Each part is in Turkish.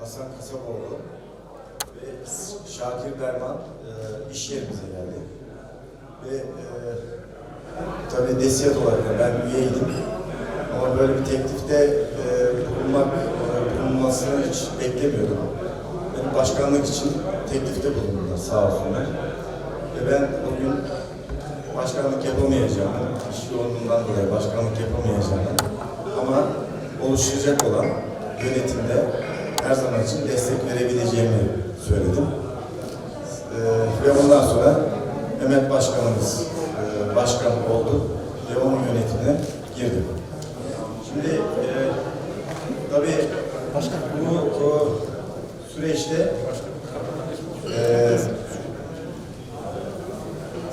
Hasan Kasaboğlu ve Şakir Berman e, iş yerimize geldi. Ve e, tabii desiyat olarak ben üyeydim. Ama böyle bir teklifte e, bulunmak, e, bulunmasını hiç beklemiyordum. Benim başkanlık için teklifte bulundular sağ olsunlar. Ve ben bugün başkanlık yapamayacağımı, iş yoğunluğundan dolayı başkanlık yapamayacağımı ama oluşacak olan yönetimde her zaman için destek verebileceğimi söyledim. Ee, ve ondan sonra Mehmet Başkanımız e, başkan oldu ve onun yönetimine girdim. Şimdi e, tabii bu o, süreçte e,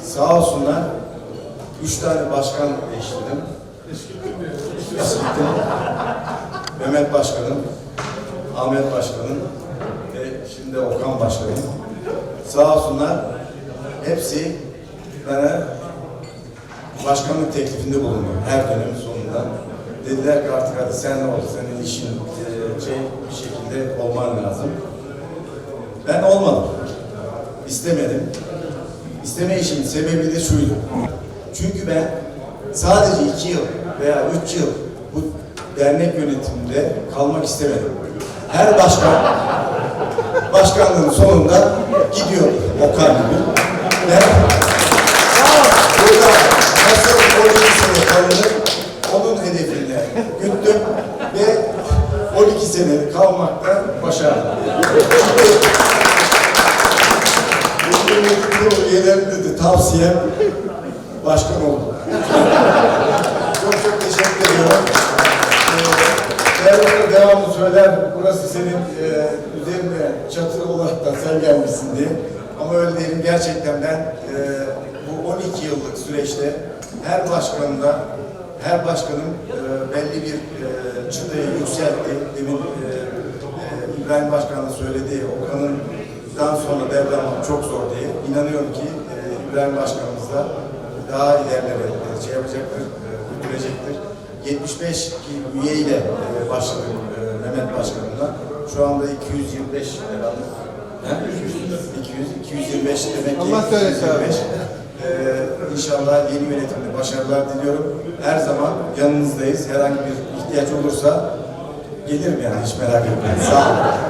sağ olsunlar üç tane başkan değiştirdim. Eskittim. Mehmet Başkanım, Ahmet Başkanım ve şimdi Okan Başkanım. Sağ olsunlar hepsi bana başkanlık teklifinde bulundu her dönemin sonunda. Dediler ki artık hadi sen ol, senin işin e, şey bir şekilde olman lazım. Ben olmadım. İstemedim. İsteme işimin sebebi de şuydu. Çünkü ben sadece iki yıl veya üç yıl bu dernek yönetiminde kalmak istemedim. Her başkan başkanlığın sonunda gidiyor Okan gibi. Ben burada nasıl 12 sene kalınır onun hedefinde güttüm ve 12 sene kalmakta başardım. Çünkü bu üyelerinde de tavsiyem başkan olun. Ee, Devamlı söyler, burası senin e, üzerine çatı olarak da sen gelmişsin diye. Ama öyle değilim. Gerçekten ben e, bu 12 yıllık süreçte her başkanında, her başkanın e, belli bir e, çıtayı yükseltti. Demin e, e, İbrahim Başkan da Okan'ın daha sonra devralmak çok zor diye. İnanıyorum ki e, İbrahim Başkanımız da daha ilerlere şey yapacaktır. 75 ki üyeyle e, başladık e, Mehmet Başkanım'la. Şu anda 225 herhalde. He? 200, 225 demek ki. Allah söylesin abi. 225. Ee, inşallah yeni yönetimde başarılar diliyorum. Her zaman yanınızdayız. Herhangi bir ihtiyaç olursa gelirim yani hiç merak etmeyin. Sağ olun.